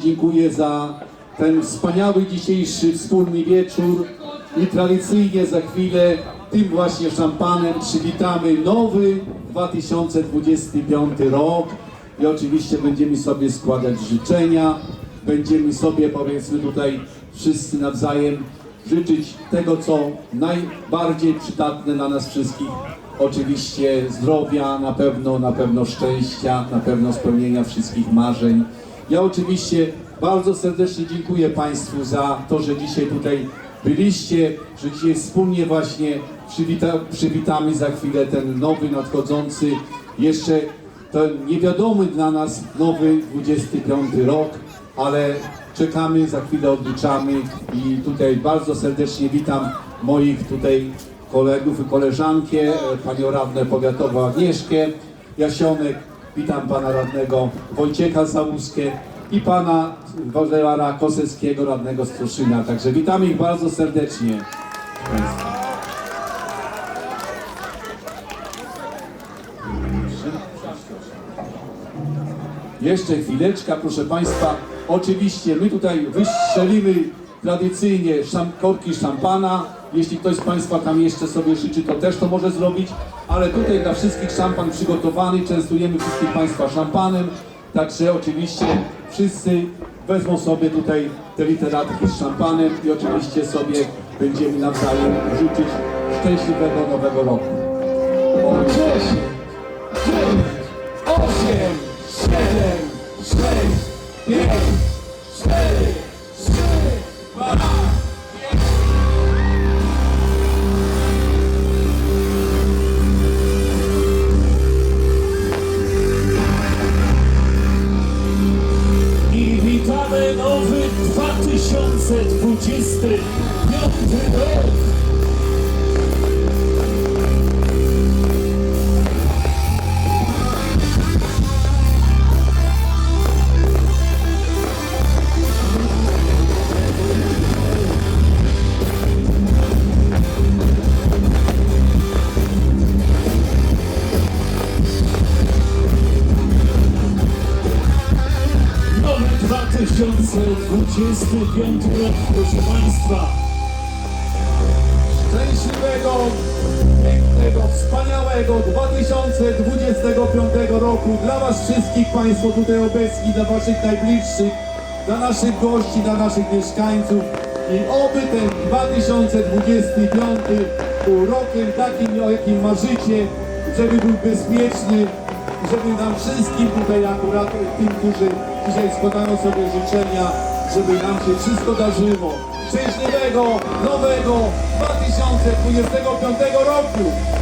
Dziękuję za ten wspaniały dzisiejszy wspólny wieczór i tradycyjnie za chwilę tym właśnie szampanem przywitamy nowy 2025 rok i oczywiście będziemy sobie składać życzenia, będziemy sobie powiedzmy tutaj wszyscy nawzajem życzyć tego, co najbardziej przydatne dla nas wszystkich. Oczywiście zdrowia, na pewno, na pewno szczęścia, na pewno spełnienia wszystkich marzeń. Ja oczywiście bardzo serdecznie dziękuję Państwu za to, że dzisiaj tutaj byliście, że dzisiaj wspólnie właśnie przywita, przywitamy za chwilę ten nowy, nadchodzący, jeszcze ten niewiadomy dla nas nowy 25 rok, ale czekamy, za chwilę odliczamy i tutaj bardzo serdecznie witam moich tutaj kolegów i koleżankę, e, panią radnę powiatową Agnieszkę Jasionek, witam pana radnego Wojciecha Załuskę i pana Waldemara Koseckiego, radnego Struszyna. Także witamy ich bardzo serdecznie. Jeszcze chwileczka, proszę Państwa. Oczywiście my tutaj wystrzelimy tradycyjnie szam, korki szampana. Jeśli ktoś z Państwa tam jeszcze sobie życzy, to też to może zrobić. Ale tutaj dla wszystkich szampan przygotowany. Częstujemy wszystkich Państwa szampanem. Także oczywiście wszyscy wezmą sobie tutaj te literatki z szampanem i oczywiście sobie będziemy nawzajem życzyć szczęśliwego nowego roku. O, 10, nowy 2025 rok. 2025 rok, proszę Państwa. Szczęśliwego, pięknego, wspaniałego 2025 roku dla Was wszystkich Państwo tutaj obecni, dla Waszych najbliższych, dla naszych gości, dla naszych mieszkańców i oby ten 2025 był rokiem takim, o jakim marzycie, żeby był bezpieczny, żeby nam wszystkim tutaj akurat tym, którzy dzisiaj składają sobie życzenia, żeby nam się wszystko darzyło. Szczęśliwego, nowego 2025 roku!